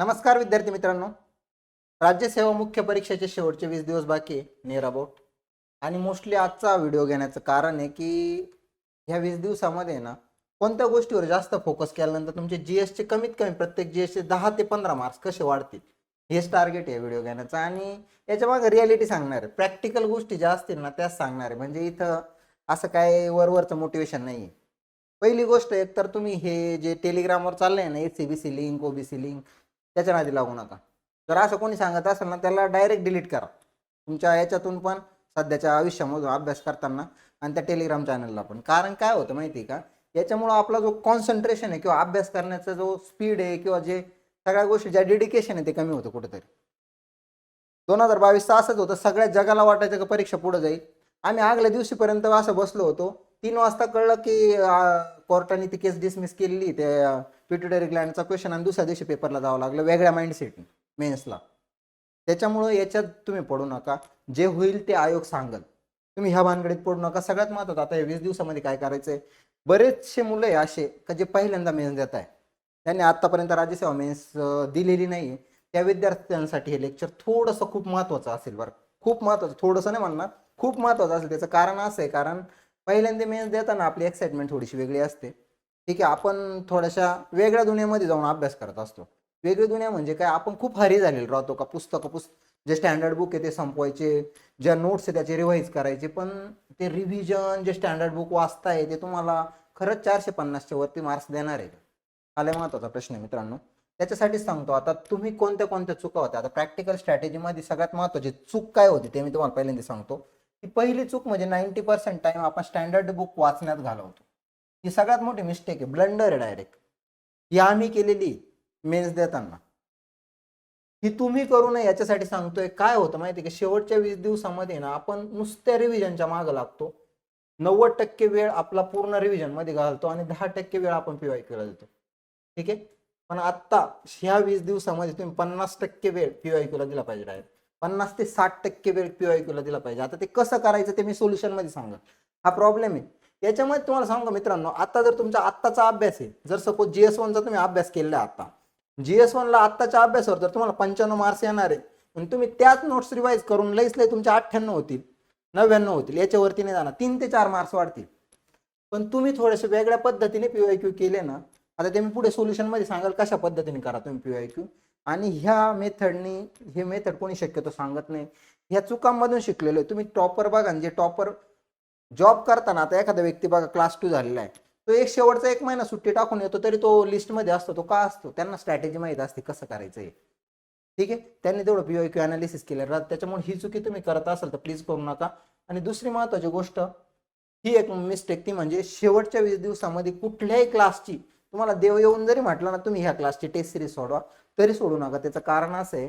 नमस्कार विद्यार्थी मित्रांनो. राज्यसेवा मुख्य परीक्षेचे शेवटचे वीस दिवस बाकी आहे नियर अबाउट आणि मोस्टली आजचा व्हिडिओ घेण्याचं कारण आहे की ह्या वीस दिवसामध्ये ना कोणत्या गोष्टीवर जास्त फोकस केल्यानंतर तुमचे जी एसचे कमीत कमी प्रत्येक जी एसचे दहा ते पंधरा मार्क्स कसे वाढतील? हेच टार्गेट आहे व्हिडिओ घेण्याचा. आणि याच्या मागे रियालिटी सांगणार आहे. प्रॅक्टिकल गोष्टी ज्या असतील ना त्याच सांगणार आहे. म्हणजे इथं असं काय वरवरचं मोटिवेशन नाही आहे पहिली गोष्ट एक तर तुम्ही हे जे टेलिग्रामवर चाललंय ना A C B C link OBC link त्याच्या नादी लागू नका. जर असं कोणी सांगत असेल ना त्याला डायरेक्ट डिलीट करा. तुमच्या याच्यातून पण सध्याच्या आयुष्यामधून अभ्यास करताना आणि त्या टेलिग्राम चॅनलला पण. कारण काय होतं माहिती आहे का? याच्यामुळं आपला जो कॉन्सन्ट्रेशन आहे किंवा अभ्यास करण्याचा जो स्पीड आहे किंवा जे सगळ्या गोष्टी ज्या डेडिकेशन आहे ते कमी होतं कुठेतरी. दोन हजार बावीसचं असंच होतं. सगळ्या जगाला वाटायचं का परीक्षा पुढे जाईल. आम्ही आगल्या दिवशीपर्यंत असं बसलो होतो. तीन वाजता कळलं की कोर्टाने ती केस डिसमिस केलेली ते पिट्युटरी ग्लँडचा क्वेश्चन आणि दुसऱ्या दिवशी पेपरला जावं लागलं. वेगळ्या माइंडसेटने मेन्सला त्याच्यामुळं याच्यात तुम्ही पडू नका. जे होईल ते आयोग सांगल. तुम्ही ह्या भानगडीत पडू नका. सगळ्यात महत्त्वाचं आता या वीस दिवसामध्ये काय करायचंय? बरेचसे मुलं आहे असे का जे पहिल्यांदा मेन्स देत आहे. त्यांनी आत्तापर्यंत राज्यसेवा मेन्स दिलेली नाही त्या विद्यार्थ्यांसाठी हे लेक्चर थोडंसं खूप महत्त्वाचं असेल बरं. खूप महत्त्वाचं थोडंसं नाही म्हणणार. खूप महत्त्वाचं असेल. त्याचं कारण असं आहे. कारण पहिल्यांदा मेन्स देताना आपली एक्साइटमेंट थोडीशी वेगळी असते. ठीक आहे आपण थोड्याशा वेगळ्या दुनियामध्ये जाऊन अभ्यास करत असतो. वेगळी दुनिया म्हणजे काय? आपण खूप हरी झालेलो राहतो का? पुस्तकं पुस्त जे स्टँडर्ड बुक आहे ते संपवायचे ज्या नोट्स आहे त्याचे रिवाईज करायचे पण ते रिव्हिजन जे स्टँडर्ड बुक वाचताय ते तुम्हाला खरंच चारशे पन्नासच्या वरती मार्क्स देणार आहे. का आले महत्त्वाचा प्रश्न मित्रांनो. त्याच्यासाठीच सांगतो आता तुम्ही कोणत्या कोणत्या चुका होत्या? आता प्रॅक्टिकल स्ट्रॅटेजीमध्ये सगळ्यात महत्वाची चूक काय होती ते मी तुम्हाला पहिल्यांदा सांगतो. की पहिली चूक म्हणजे नाईन्टी पर्सेंट टाइम आपण स्टँडर्ड बुक वाचण्यात घालवतो. ही सगळ्यात मोठी मिस्टेक आहे. ब्लंडर आहे डायरेक्ट ही आम्ही केलेली मेन्स देताना. ही तुम्ही करू नये याच्यासाठी सांगतोय काय होतं माहिती का? शेवटच्या वीस दिवसामध्ये ना आपण नुसत्या रिव्हिजनच्या मागं लागतो. नव्वद टक्के वेळ आपला पूर्ण रिव्हिजनमध्ये घालतो आणि दहा टक्के वेळ आपण पीवाय केला देतो. ठीक आहे? पण आत्ता ह्या वीस दिवसामध्ये तुम्ही पन्नास टक्के वेळ पीवाय ला दिला पाहिजे डायरेक्ट पन्नास ते साठ टक्के वेळ पीवाय क्यूला दिला पाहिजे. आता ते कसं करायचं ते मी सोल्युशनमध्ये सांगा हा प्रॉब्लेम आहे. याच्यामध्ये तुम्हाला सांगू का मित्रांनो आता जर तुमचा आत्ताचा अभ्यास आहे जर सपोज जीएस वनचा तुम्ही अभ्यास केलेला आहे आता जीएस वनला आत्ताच्या अभ्यासावर जर तुम्हाला पंच्याण्णव मार्क्स येणार आहे आणि तुम्ही त्याच नोट्स रिवाईज करून लईच लई तुमच्या अठ्ठ्याण्णव होतील नव्याण्णव होतील याच्यावरती नाही जाणार तीन ते चार मार्क्स वाढतील. पण तुम्ही थोडेसे वेगळ्या पद्धतीने पीवाय क्यू केले ना आता ते मी पुढे सोल्युशनमध्ये सांगाल कशा पद्धतीने करा तुम्ही पीवाय क्यू आणि ह्या मेथडनी हे मेथड कोणी शक्यतो सांगत नाही. ह्या चुकांमधून शिकलेलो आहे तुम्ही टॉपर बघा जे टॉपर जॉब करताना आता एखादा व्यक्ती बघा क्लास टू झालेला आहे. तो एक शेवटचा एक महिना सुट्टी टाकून येतो तरी तो लिस्टमध्ये असतो तो का असतो? त्यांना स्ट्रॅटेजी माहीत असते कसं करायचं आहे ठीक आहे? त्यांनी तेवढं पीओ क्यू अनालिसिस केलं. त्याच्यामुळे ही चुकी तुम्ही करत असाल तर प्लीज करू नका. आणि दुसरी महत्वाची गोष्ट ही एक मिस्टेक ती म्हणजे शेवटच्या वीस दिवसामध्ये कुठल्याही क्लासची तुम्हाला देव येऊन जरी म्हटलं ना तुम्ही ह्या क्लासची टेस्ट सिरीज सोडवा तरी सोडू नका. त्याचं कारण असं आहे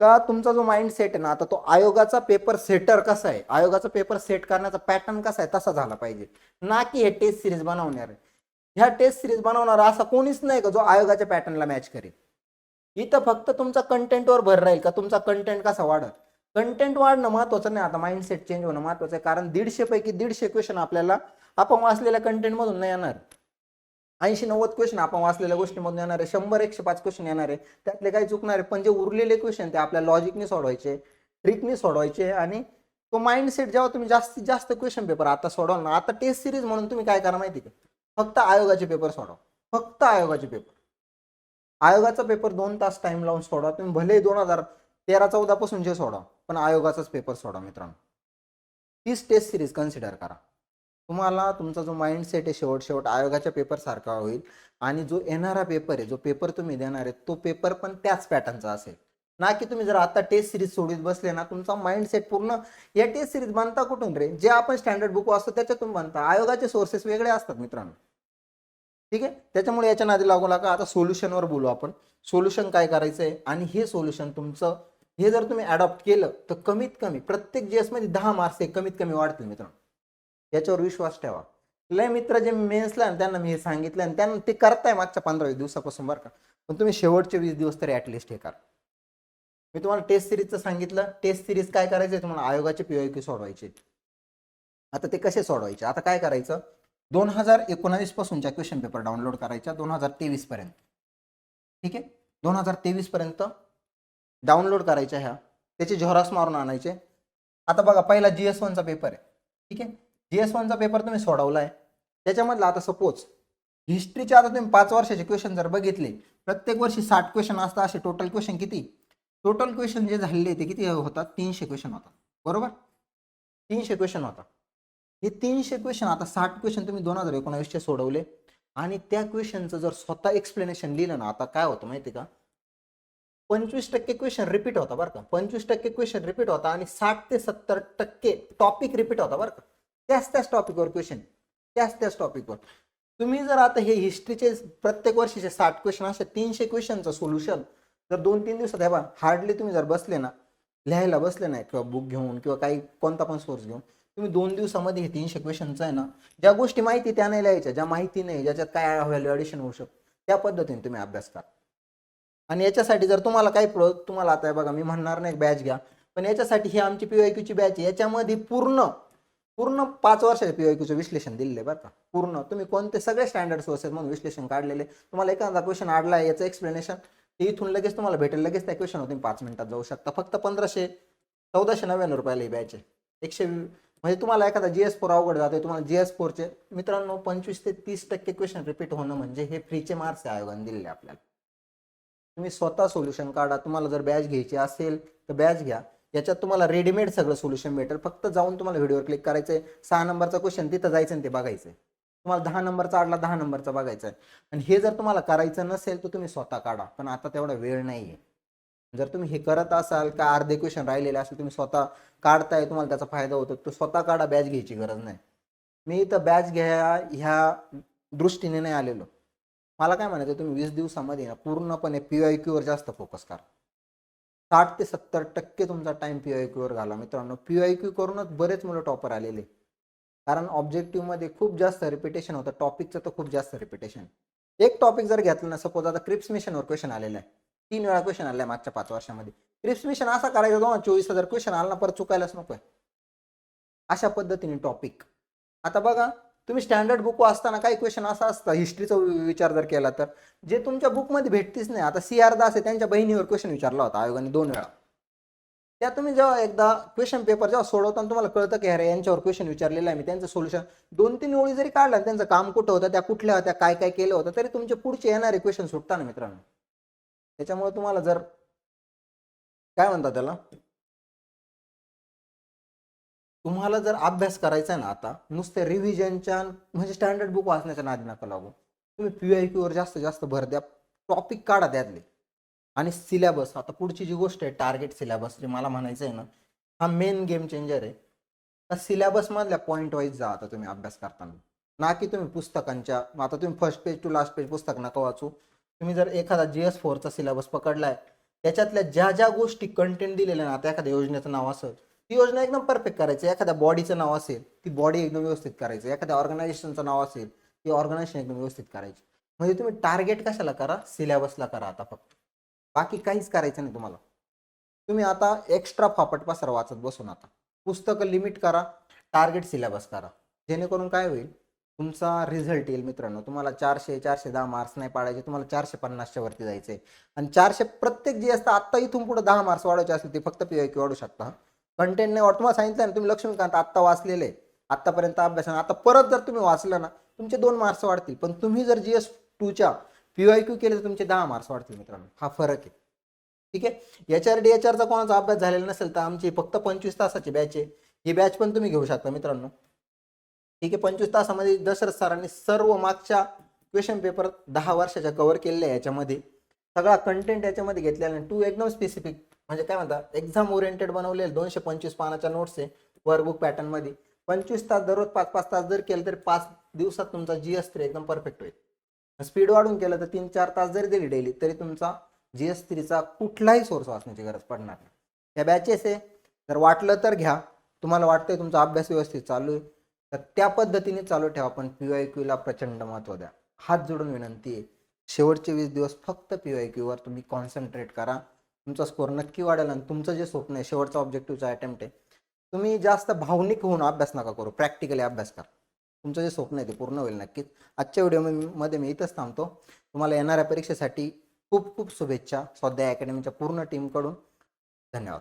का तुमचा जो माइंड सेट आहे ना आता तो आयोगाचा पेपर सेटर कसा आहे? आयोगाचा पेपर सेट करण्याचा पॅटर्न कसा आहे? तसा झाला पाहिजे. ना की हे टेस्ट सिरीज बनवणार आहे. ह्या टेस्ट सिरीज बनवणारा असा कोणीच नाही का जो आयोगाच्या पॅटर्नला मॅच करेल? इथं फक्त तुमचा कंटेंटवर भर राहील का? तुमचा कंटेंट कसा वाढत कंटेंट वाढणं महत्वाचं नाही. आता माइंडसेट चेंज होणं महत्वाचं आहे. कारण दीडशे पैकी दीडशे क्वेश्चन आपल्याला आपण वाचलेल्या कंटेंटमधून नाही येणार. ऐंशी नव्वद क्वेश्चन आपण वाचलेल्या गोष्टीमधून येणार आहे शंभर एकशे पाच क्वेश्चन येणार. आहे त्यातले काही चुकणार आहे पण जे उरलेले क्वेश्चन ते आपल्या लॉजिकने सोडवायचे ट्रिकने सोडवायचे आणि तो माइंडसेट जेव्हा तुम्ही जास्तीत जास्त क्वेश्चन पेपर आता सोडवाल ना आता टेस्ट सिरीज म्हणून तुम्ही काय करा माहिती का? फक्त आयोगाचे पेपर सोडवा. फक्त आयोगाचे पेपर आयोगाचा पेपर दोन तास टाइम लावून सोडवा. तुम्ही भले दोन हजार तेरा चौदा पासून जे सोडा पण आयोगाचाच पेपर सोडा मित्रांनो. तीच टेस्ट सिरीज कन्सिडर करा. तुम्हाला तुमचा जो माइंडसेट आहे शेवट शेवट आयोगाच्या पेपर सारखा होईल. आणि जो येणारा पेपर आहे जो पेपर तुम्ही देणार आहे तो पेपर पण त्याच पॅटर्नचा असेल. ना की तुम्ही जर आता टेस्ट सिरीज सोडीत बसले ना तुमचा माइंडसेट पूर्ण या टेस्ट सिरीज बनता कुठून रे? जे आपण स्टँडर्ड बुक वाचतो त्याच्यातून बनता. आयोगाचे सोर्सेस वेगळे असतात मित्रांनो. ठीक आहे? त्याच्यामुळे याच्या नादी लागू नका. आता सोल्युशनवर बोलू आपण. सोल्युशन काय करायचं आहे आणि हे सोल्युशन तुमचं हे जर तुम्ही अडॉप्ट केलं तर कमीत कमी प्रत्येक जी एसमध्ये दहा मार्क्स हे कमीत कमी वाढतील मित्रांनो. याच्यावर विश्वास ठेवा. लय मित्र जे मेन्सला ना त्यांना मी हे सांगितलं आणि त्यांना ते करताय मागच्या पंधरा दिवसापासून बरं का. पण तुम्ही शेवटचे वीस दिवस तरी ॲटलिस्ट हे करा. मी तुम्हाला टेस्ट सिरीजचं सांगितलं. टेस्ट सिरीज काय करायचं तुम्हाला आयोगाचे पीओ सोडवायचे. आता ते कसे सोडवायचे? आता काय करायचं? दोन हजार एकोणावीस पासूनच्या क्वेश्चन पेपर डाउनलोड करायच्या दोन हजार तेवीस पर्यंत. ठीक आहे? दोन हजार तेवीसपर्यंत डाउनलोड करायच्या ह्या. त्याचे झेरॉक्स मारून आणायचे. आता बघा पहिला जी एस वनचा पेपर आहे. ठीक आहे? जी एस वनचा पेपर तुम्ही सोडवला आहे त्याच्यामधला आता सपोज हिस्ट्रीचे आता तुम्ही पाच वर्षाचे क्वेश्चन जर बघितले प्रत्येक वर्षी साठ क्वेश्चन असतात असे टोटल क्वेश्चन किती? टोटल क्वेश्चन जे झालेले ते किती होतात? तीनशे क्वेश्चन होतात. बरोबर? तीनशे क्वेश्चन होता हे तीनशे क्वेश्चन आता साठ क्वेश्चन तुम्ही दोन हजार एकोणावीसचे सोडवले. आणि त्या क्वेश्चनचं जर स्वतः एक्सप्लेनेशन लिहिलं ना आता काय होतं माहिती का? पंचवीस टक्के क्वेश्चन रिपीट होता बरं का. पंचवीस टक्के क्वेश्चन रिपीट होता आणि साठ ते सत्तर टक्के टॉपिक रिपीट होता बरं का. त्याच त्याच टॉपिकवर क्वेश्चन त्याच त्याच टॉपिकवर. तुम्ही जर आता हे हिस्ट्रीचे प्रत्येक वर्षीचे साठ क्वेश्चन असे तीनशे क्वेश्चनचं सोल्युशन जर दोन तीन दिवसात हे बा हार्डली तुम्ही जर बसले ना लिहायला बसले नाही किंवा बुक घेऊन किंवा काही कोणता पण सोर्स घेऊन तुम्ही दोन दिवसामध्ये हे तीनशे क्वेश्चनचं आहे ना ज्या गोष्टी माहिती त्या नाही लिहायच्या ज्या माहिती नाही ज्याच्यात काय व्हॅल्युएडिशन होऊ शकतं त्या पद्धतीने तुम्ही अभ्यास करा. आणि याच्यासाठी जर तुम्हाला काही प्रो तुम्हाला आता बघा मी म्हणणार नाही बॅच घ्या पण याच्यासाठी ही आमची पी आय क्यूची बॅच आहे याच्यामध्ये पूर्ण पूर्ण पाच वर्षाचे पीवायक्यूचं विश्लेषण दिलेलं आहे बरं का. पूर्ण. तुम्ही कोणते सगळे स्टँडर्ड सोर्सेस म्हणून विश्लेषण काढलेले? तुम्हाला एखादा क्वेश्चन आडला आहे याचं एक्सप्लेनेशन ते इथून लगेच तुम्हाला भेटेल. लगेच त्या क्वेश्चन तुम्ही पाच मिनिटात जाऊ शकता. फक्त पंधराशे चौदाशे नव्याण्णव रुपयाला ही बॅच आहे. एकशे वी- म्हणजे तुम्हाला एखादा जी एस फोर अवघड जाते तुम्हाला जी एस फोरचे मित्रांनो पंचवीस ते तीस टक्के क्वेश्चन रिपीट होणं म्हणजे हे फ्रीचे मार्क्स आयोगाने दिलेले आपल्याला. तुम्ही स्वतः सोल्युशन काढा. तुम्हाला जर बॅच घ्यायची असेल तर बॅच घ्या. याच्यात तुम्हाला रेडीमेड सगळं सोल्युशन भेटेल. फक्त जाऊन तुम्हाला व्हिडिओवर क्लिक करायचं आहे सहा नंबरचा क्वेश्चन तिथं जायचं आणि ते बघायचं आहे तुम्हाला दहा नंबरचा आडला दहा नंबरचा बघायचा आहे आणि हे जर तुम्हाला करायचं नसेल तर तुम्ही स्वतः काढा. पण आता तेवढा वेळ नाही आहे जर तुम्ही हे करत असाल का अर्धे क्वेश्चन राहिलेले असेल तुम्ही स्वतः काढताय तुम्हाला त्याचा फायदा होतो. तो स्वतः काढा बॅच घ्यायची गरज नाही. मी इथं बॅच घ्या ह्या दृष्टीने नाही आलेलो. मला काय म्हणायचं तुम्ही वीस दिवसामध्ये ना पूर्णपणे पी आय क्यूवर जास्त फोकस करा. साठ ते सत्तर टक्के तुमचा टाइम पी आय क्यूवर घाला. मित्रांनो पी आय क्यू करूनच बरेच मुलं टॉपर आलेले. कारण ऑब्जेक्टिव्हमध्ये खूप जास्त रिपिटेशन होतं. टॉपिकचं तर खूप जास्त रिपिटेशन एक टॉपिक जर घेतलं ना सपोज आता क्रिप्स मिशनवर क्वेश्चन आलेला आहे. तीन वेळा क्वेश्चन आलाय मागच्या पाच वर्षामध्ये. क्रिप्स मिशन असा करायचा दोन चोवीस हजार क्वेश्चन आला ना परत चुकायलाच नको आहे. अशा पद्धतीने टॉपिक आता बघा तुम्ही स्टँडर्ड बुक वाचताना काही क्वेश्चन असा असतं हिस्ट्रीचा विचार जर केला तर. जे तुमच्या बुकमध्ये भेटतीच नाही. आता सी आर दास आहे त्यांच्या बहिणीवर क्वेश्चन विचारला होता आयोगाने दोन वेळा. त्या तुम्ही जेव्हा एकदा क्वेश्चन पेपर जेव्हा सोडवताना तुम्हाला कळतं की अरे यांच्यावर क्वेश्चन विचारलेलं आहे मी त्यांचं सोल्युशन दोन तीन ओळी जरी काढला त्यांचं काम कुठं होतं त्या कुठल्या होत्या काय काय केलं होतं तरी तुमचे पुढचे येणारे क्वेश्चन सुटता ना मित्रांनो. त्याच्यामुळे तुम्हाला जर काय म्हणतात त्याला? तुम्हाला जर अभ्यास करायचा आहे ना आता नुसते रिव्हिजनच्या म्हणजे स्टँडर्ड बुक वाचण्याच्या नादी नका लागू. तुम्ही पी आय क्यूवर जास्त जास्त भर द्या टॉपिक काढा त्यातले. आणि सिलेबस आता पुढची जी गोष्ट आहे टार्गेट सिलेबस जे मला म्हणायचं आहे ना हा मेन गेम चेंजर आहे. त्या सिलेबसमधल्या पॉईंट वाईज जा आता तुम्ही अभ्यास करताना. ना की तुम्ही पुस्तकांच्या आता तुम्ही first page to last page पुस्तक नका वाचू. तुम्ही जर एखादा जी एस फोरचा सिलेबस पकडलाय त्याच्यातल्या ज्या ज्या गोष्टी कंटेंट दिलेल्या ना आता एखाद्या योजनेचं नाव असं ती योजना एकदम परफेक्ट करायची. एखाद्या बॉडीचं नाव असेल ती बॉडी एकदम व्यवस्थित करायची. एखाद्या ऑर्गनायझेशनचं नाव असेल ती ऑर्गनायझेशन एकदम व्यवस्थित करायची. म्हणजे तुम्ही टार्गेट कशाला करा? सिलेबसला करा आता फक्त. बाकी काहीच करायचं नाही तुम्हाला. तुम्ही आता एक्स्ट्रा फापट पसर वाचत बसून आता. पुस्तकं लिमिट करा टार्गेट सिलेबस करा. जेणेकरून काय होईल? तुमचा रिझल्ट येईल मित्रांनो. तुम्हाला चारशे चारशे दहा मार्क्स नाही पाडायचे तुम्हाला चारशे पन्नासच्या वरती जायचं आहे आणि चारशे प्रत्येक जे असतं आत्ता इथून पुढे दहा मार्क्स वाढवायचे असतील ते फक्त पी वाढू शकता. कंटेंट नाही तुम्हाला सांगितलं ना तुम्ही लक्ष्मीकांत आत्ता वाचलेले आत्तापर्यंत अभ्यास आता परत जर तुम्ही वाचलं ना तुमचे दोन मार्क्स वाढतील. पण तुम्ही जर जी एस टूच्या पी वाय क्यू केले तर तुमचे दहा मार्क्स वाढतील मित्रांनो. हा फरक आहे. ठीक आहे? एच आर डी एच आरचा कोणाचा अभ्यास झालेला नसेल तर आमची फक्त पंचवीस तासाची बॅच आहे. ही बॅच पण तुम्ही घेऊ शकता मित्रांनो. ठीक आहे? पंचवीस तासामध्ये दशरथ सरांनी सर्व मागच्या क्वेश्चन पेपर दहा वर्षाच्या कव्हर केलेल्या आहे याच्यामध्ये. सगळा कंटेंट याच्यामध्ये घेतलेला टू एकदम स्पेसिफिक म्हणजे काय म्हणतात एक्झाम ओरिएंटेड बनवलेले दोनशे पंचवीस पानाच्या नोट्स आहे वर्कबुक पॅटर्नमध्ये पंचवीस तास दररोज पाच पाच तास जर केलं तरी पाच दिवसात तुमचा जी एस थ्री एकदम परफेक्ट होईल. स्पीड वाढून केलं तर तीन चार तास जरी दिली डेली तरी तुमचा जी एस थ्रीचा कुठलाही सोर्स वाचण्याची गरज पडणार नाही. त्या बॅचेस आहे. जर वाटलं तर घ्या. तुम्हाला वाटतंय तुमचा अभ्यास व्यवस्थित चालू आहे तर त्या पद्धतीने चालू ठेवा. पण पी वाय क्यूला प्रचंड महत्त्व द्या. हात जोडून विनंती आहे. शेवटचे वीस दिवस फक्त पी वाय क्यूवर तुम्ही कॉन्सन्ट्रेट करा. तुमचा स्कोर नक्की वाढेल आणि तुमचं जे स्वप्न आहे शेवटचा ऑब्जेक्टिव्हचा अटेम्प्ट आहे तुम्ही जास्त भावनिक होऊन अभ्यास नका करू प्रॅक्टिकली अभ्यास करा. तुमचं जे स्वप्न आहे ते पूर्ण होईल नक्कीच. आजच्या व्हिडिओमध्ये मी इथंच थांबतो. तुम्हाला येणाऱ्या परीक्षेसाठी खूप खूप शुभेच्छा. स्वाध्याय अकॅडमीच्या पूर्ण टीमकडून धन्यवाद.